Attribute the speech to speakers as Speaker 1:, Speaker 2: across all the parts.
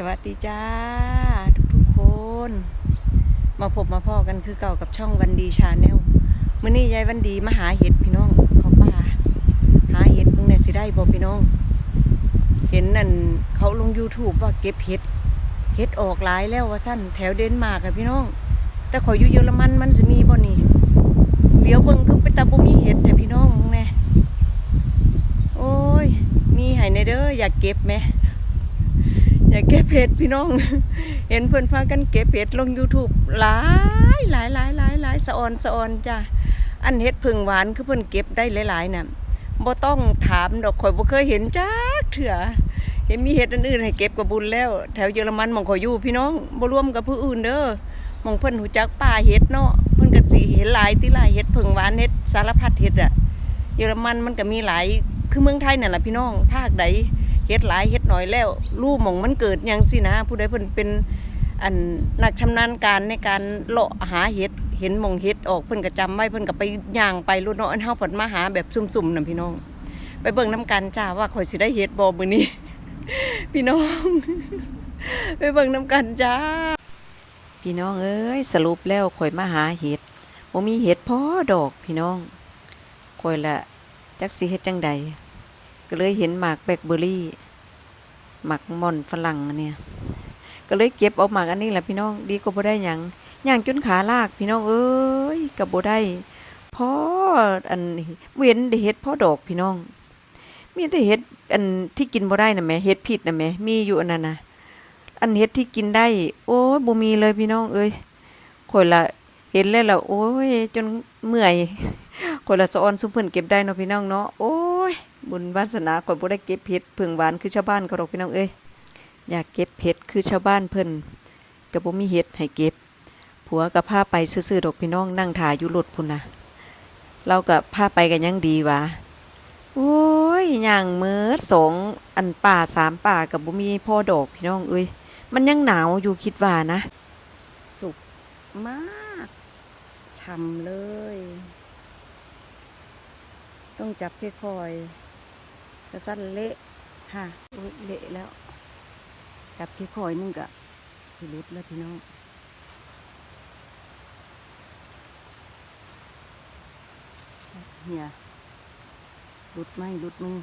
Speaker 1: สวัสดีจ้า ทุกๆคน มาพบมาพ่อกันคือเก่ากับช่องวันดีชาแนลมื้อนี้ยายวันดีมาหาเห็ดพี่น้องเขาป่าหาเห็ดมึงเนี่ยสิได้บ่พี่น้อง เห็นนั่นเขาลง YouTube ว่าเก็บเห็ดเห็ดออกหลายแล้วว่าสั้นแถวเดนมาร์กอะพี่น้อง แต่ขออยู่เยอรมันมันสิมีบ่นี่เลี้ยวเบิ่งคือเป็นตาบ่มีเห็ดแต่พี่น้องมึงแน่โอ้ยมีให้ในเด้ออยากเก็บไหม อยาเก็บเห็ดพี่น้อง เห็นเพื่อนพากันเก็บเห็ดลง YouTube หลายหลายหลายหลายหลายสะออนสะออนจ้ะอันเห็ดผึ่งหวานคือเพิ่อนเก็บได้หลายๆน่ะบ่ต้องถามดอกข่อยบ่เคยเห็นจักเถื่อเห็นมีเห็ดอันอื่นให้เก็บกับบุญแล้ว แถวเยอรมันมองข่อยอยู่พี่น้องบ่ร่วมกับผู้อื่นเด้อมองเพิ่นหูจักป่าเห็ดเนาะเพิ่นก็สิเห็นหลายติหลายเห็ดผึ่งหวานเห็ดสารพัดเห็ดอะเยอรมันมันก็มีหลายคือเมืองไทยนั่นล่ะพี่น้องภาคใด เฮ็ดหลายเฮ็ดน้อยแล้วรูหมองมันเกิดยังสินะ ผู้ใดเพิ่นเป็นอันนักชำนาญการในการเลาะหาเฮ็ดเห็นหมองเฮ็ดออกเพิ่นก็จำไว้เพิ่นก็ไปย่างไปรุ่นเนาะอันเฮาเพิ่นมาหาแบบซุ่มๆน่ะพี่น้อง ไปเบิ่งนํกันจ้าว่าข่อยสิได้เฮ็ดบ่มื้อนี้ พี่น้อง ไปเบิ่งนํกันจ้า พี่น้องเอ้ยสรุปแล้วข่อยมาหาเห็ดบ่มีเห็ดพอดอกพี่น้องข่อยละจักสิเฮ็ดจังใด ก็เลยเห็นหมากแบล็คเบอร์รี่หมากม่อนฝรั่งเนี่ยก็เลยเก็บเอาหมากอันนี้แหละพี่น้องดีก็บ่ได้หยังย่างจนขาลากพี่น้องเอ้ยก็บ่ได้พออันเว้นได้เฮ็ดพ่อดอกพี่น้อง มีแต่เฮ็ดอันที่กินบ่ได้น่ะแหม่เฮ็ดผิดน่ะแหม่มีอยู่อันนั้นน่ะอันเฮ็ดที่กินได้ โอ้ยบ่มีเลยพี่น้องเอ้ยข่อยละเห็นแล้วล่ะโอ้ยจนเมื่อยข่อยละสะออนซุมเพิ่นเก็บได้เนาะพี่น้องเนาะโอ้ บุญวาสนาข่อยบ่ได้เก็บเห็ดเพิ่งหวานคือชาวบ้านเขาดอกพี่น้องเอ้ยอยากเก็บเห็ดคือชาวบ้านเพิ่นก็บ่มีเห็ดให้เก็บ ผัวก็พาไปซื่อๆดอกพี่น้องนั่งถ่ายอยู่รถพุ่นน่ะเราก็พาไปกันยังดีวะโอ้ยย่างมือสองอันป่าสามป่ากับบ่มีพ่อดอกพี่น้องเอ้ยมันยังหนาวอยู่คิดว่านะ สุกมากช่ำเลย ต้องจับค่อยๆ กระสั้นเละค่ะอุ๊ยเละแล้วจับค่คอยนึงกะสิหลุดแล้วพี่น้องเนี่ยหลุดไหมหลุดมือ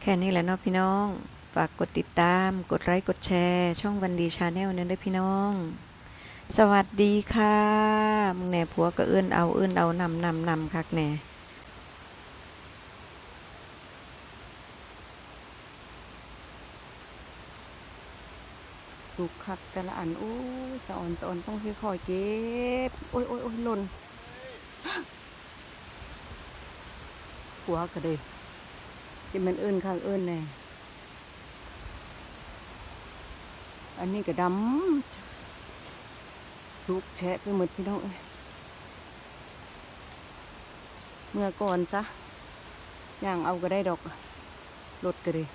Speaker 1: แค่นี้แหละเนาะพี่น้อง ฝากกดติดตาม กดไลค์ กดแชร์ ช่องวันดีชาแนลนั้นด้วยพี่น้อง สวัสดีค่ะ มึงแหน่ผัวก็เอื้อนเอาเอื้อนเอานำนำนำคักแหน่ สุกคักแต่ละอันโอ้สะออนสะออนต้องค่อยๆเก็บโอ้ยโอ้ยโอ้ยหล่นหัวก็เลยจะมันเอิ้นข้างเอิ้นแน่อันนี้ก็ดำสุกแฉะไปหมดพี่น้องเอ้ยเมื่อก่อนซะอย่างเอาก็ได้ดอกรถก็เลย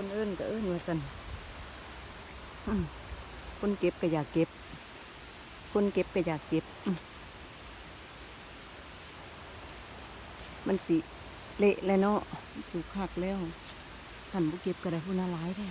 Speaker 1: คนเอิ้นก็เอิ้นว่าสันอืมคนเก็บก็อยากเก็บ คนเก็บก็อยากเก็บอืมมันสิเละแล้วเนาะสุกคักแล้วขันบุเก็บก็ได้พูน่าร้ายแท้